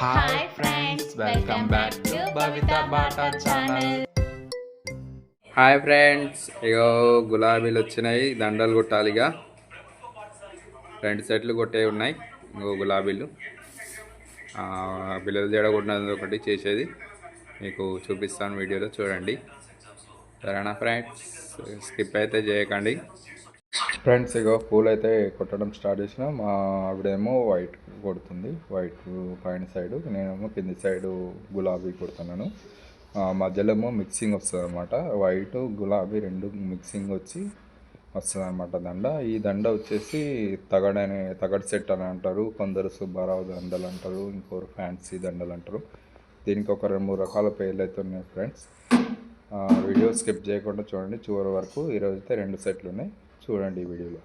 Hi friends welcome back to Bavitha Bata channel hi friends ఇగో గులాబీలు వచ్చినాయి దండలు కొట్టాలిగా రెండు సెట్లు కొట్టే ఉన్నాయి ఇంకో గులాబీలు. ఆ, పిల్లలు జడ కొట్టినది ఒకటి చేసేది. మీకు చూపిస్తాను వీడియోలో చూడండి. సరేనా ఫ్రెండ్స్ స్కిప్ అయితే చేయకండి. ఫ్రెండ్స్ ఇగో పూలు అయితే కొట్టడం స్టార్ట్ చేసిన. మా ఆవిడేమో వైట్ కొడుతుంది. వైట్ పైన సైడు నేనేమో కింది సైడు గులాబీ కొడుతున్నాను. మధ్యలో ఏమో మిక్సింగ్ వస్తుంది అనమాట వైట్ గులాబీ రెండు మిక్సింగ్ వచ్చి వస్తుంది అనమాట దండ. ఈ దండ వచ్చేసి తగడనే తగడ సెట్ అని అంటారు. కొందరు సుబ్బారావు దండలు అంటారు ఇంకొకరు ఫ్యాన్సీ దండలు అంటారు. దీనికి ఒక రెండు మూడు రకాల పేర్లు అయితే ఉన్నాయి ఫ్రెండ్స్. వీడియో స్కిప్ చేయకుండా చూడండి. చివరి వరకు ఈరోజు అయితే రెండు సెట్లు ఉన్నాయి. చూడండి ఈ వీడియోలో.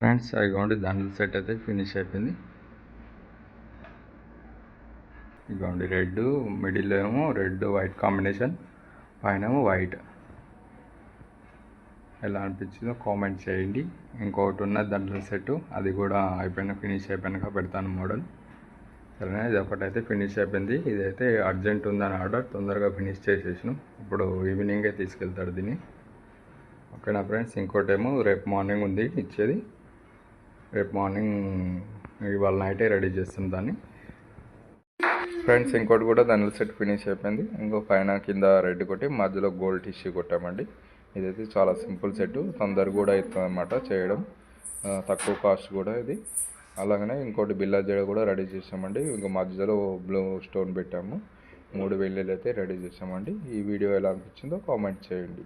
ఫ్రెండ్స్ ఇగోండి దండల సెట్ అయితే ఫినిష్ అయిపోయింది. ఇగోండి రెడ్ మిడిల్ ఏమో రెడ్ వైట్ కాంబినేషన్ పైన ఏమో వైట్. ఎలా అనిపించిందో కామెంట్ చేయండి. ఇంకొకటి ఉన్న దండల సెట్ అది కూడా అయిపోయిన ఫినిష్ అయిపోయినాక పెడతాను మోడల్. సరేనా ఇది ఒకటైతే ఫినిష్ అయిపోయింది. ఇదైతే అర్జెంట్ ఉందని ఆర్డర్ తొందరగా ఫినిష్ చేసేసాను. ఇప్పుడు ఈవినింగే తీసుకెళ్తాడు దీన్ని. ఓకేనా ఫ్రెండ్స్ ఇంకోటేమో రేపు మార్నింగ్ ఉంది ఇచ్చేది. రేపు మార్నింగ్ ఇవాళ నైటే రెడీ చేస్తాం దాన్ని. ఫ్రెండ్స్ ఇంకోటి కూడా దాని సెట్ ఫినిష్ అయిపోయింది. ఇంకో పైన కింద రెడ్ కొట్టి మధ్యలో గోల్డ్ టిష్యూ కొట్టామండి. ఇదైతే చాలా సింపుల్ సెట్. తొందర కూడా అవుతుంది అనమాట చేయడం. తక్కువ కాస్ట్ కూడా ఇది. అలాగనే ఇంకోటి బిల్లా జడ కూడా రెడీ చేసామండి. ఇంకో మధ్యలో బ్లూ స్టోన్ పెట్టాము. మూడు వెల్లుల్లి అయితే రెడీ చేసామండి. ఈ వీడియో ఎలా అనిపించిందో కామెంట్ చేయండి.